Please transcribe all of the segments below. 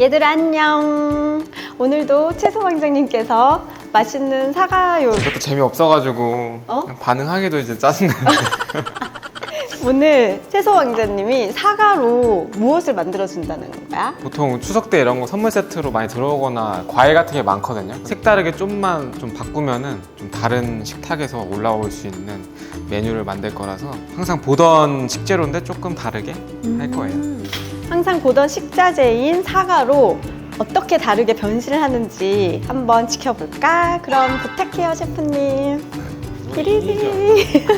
얘들 안녕. 오늘도 채소 왕장님께서 맛있는 사과요. 이것도 재미없어가지고 어? 그냥 반응하기도 이제 짜증나요. 오늘 채소 왕자님이 사과로 무엇을 만들어 준다는 거야? 보통 추석 때 이런 거 선물 세트로 많이 들어오거나 과일 같은 게 많거든요. 색다르게 좀만 좀 바꾸면은 좀 다른 식탁에서 올라올 수 있는 메뉴를 만들 거라서 항상 보던 식재료인데 조금 다르게 할 거예요. 항상 보던 식자재인 사과로 어떻게 다르게 변신을 하는지 한번 지켜볼까? 그럼 부탁해요, 셰프님.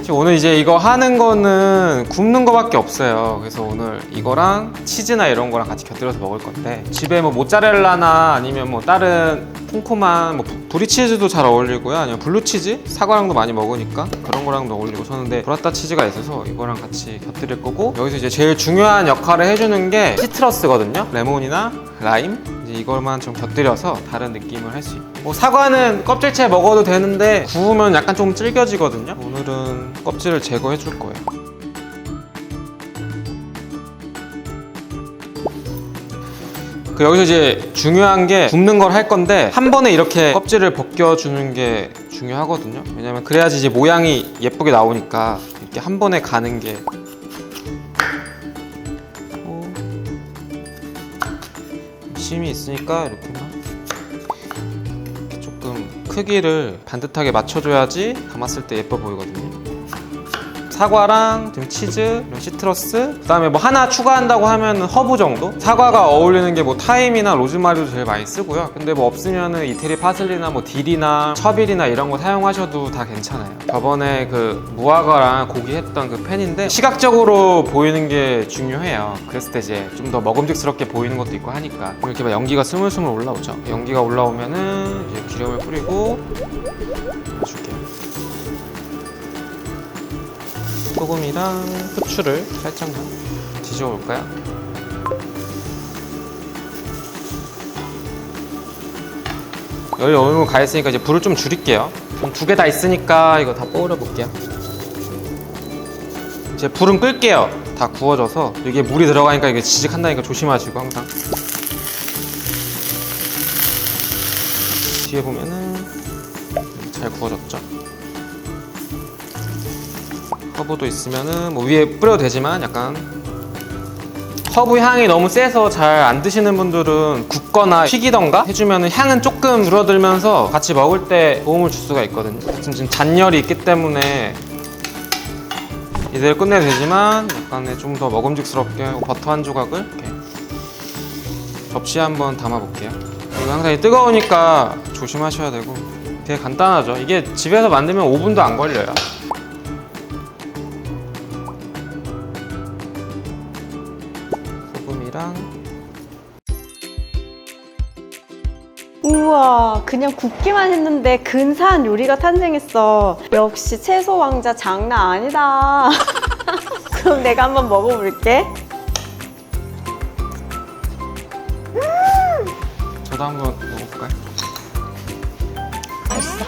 지금 오늘 이제 이거 하는 거는 굽는 거밖에 없어요. 그래서 오늘 이거랑 치즈나 이런 거랑 같이 곁들여서 먹을 건데 집에 뭐 모짜렐라나 아니면 뭐 다른 콩코만 뭐 부- 브리치즈도 잘 어울리고요. 아니면 블루치즈 사과랑도 많이 먹으니까 그런 거랑도 어울리고 저는 근데 브라타 치즈가 있어서 이거랑 같이 곁들일 거고 여기서 이제 제일 중요한 역할을 해주는 게 시트러스거든요. 레몬이나 라임 이제 이걸만 좀 곁들여서 다른 느낌을 할 수 있고. 뭐 사과는 껍질째 먹어도 되는데 구우면 약간 좀 질겨지거든요? 오늘은 껍질을 제거해 줄 거예요. 그 여기서 이제 중요한 게 굽는 걸 할 건데 한 번에 이렇게 껍질을 벗겨주는 게 중요하거든요. 왜냐면 그래야지 이제 모양이 예쁘게 나오니까 이렇게 한 번에 가는 게 심이 있으니까 이렇게만 이렇게 조금 크기를 반듯하게 맞춰줘야지 담았을 때 예뻐 보이거든요. 사과랑 좀 치즈, 시트러스, 그다음에 뭐 하나 추가한다고 하면 허브 정도? 사과가 어울리는 게 뭐 타임이나 로즈마리도 제일 많이 쓰고요. 근데 뭐 없으면은 이태리 파슬리나 뭐 딜이나 처빌이나 이런 거 사용하셔도 다 괜찮아요. 저번에 그 무화과랑 고기 했던 그 팬인데 시각적으로 보이는 게 중요해요. 그랬을 때 이제 좀 더 먹음직스럽게 보이는 것도 있고 하니까 이렇게 막 연기가 스물스물 올라오죠. 연기가 올라오면은 이제 기름을 뿌리고 줄게요. 소금이랑 후추를 살짝만 뒤집어 볼까요? 여기 어느 정도 가 있으니까 이제 불을 좀 줄일게요. 두개 다 있으니까 이거 다 뽀려 볼게요. 이제 불은 끌게요. 다 구워져서 이게 물이 들어가니까 이게 지직한다니까 조심하시고 항상. 뒤에 보면은 잘 구워졌죠. 허브도 있으면은 뭐 위에 뿌려도 되지만 약간 허브 향이 너무 세서 잘 안 드시는 분들은 굽거나 튀기던가 해주면 향은 조금 줄어들면서 같이 먹을 때 도움을 줄 수가 있거든요. 지금 잔열이 있기 때문에 이대로 끝내도 되지만 약간의 좀 더 먹음직스럽게 버터 한 조각을 이렇게 접시에 한번 담아볼게요. 이거 항상 이 뜨거우니까 조심하셔야 되고 되게 간단하죠. 이게 집에서 만들면 5분도 안 걸려요. 소금이랑 우와, 그냥 굽기만 했는데 근사한 요리가 탄생했어. 역시 채소 왕자 장난 아니다. 그럼 내가 한번 먹어볼게. 저도 한번 먹어볼까요? 맛있어.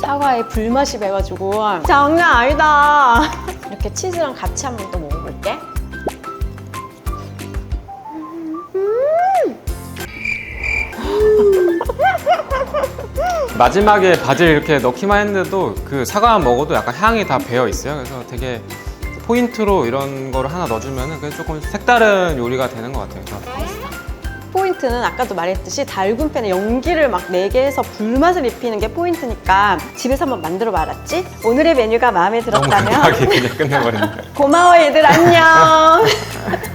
사과에 불맛이 배가지고 장난 아니다. 이렇게 치즈랑 같이 한번 또 마지막에 바질 이렇게 넣기만 했는데도 그 사과만 먹어도 약간 향이 다 배어 있어요. 그래서 되게 포인트로 이런 거를 하나 넣어주면 은 조금 색다른 요리가 되는 것 같아요. 포인트는 아까도 말했듯이 달군 팬에 연기를 막 내게 해서 불맛을 입히는 게 포인트니까 집에서 한번 만들어 봐랐지? 오늘의 메뉴가 마음에 너무 들었다면 간단하게 그냥 끝내버렸네. 고마워 얘들 안녕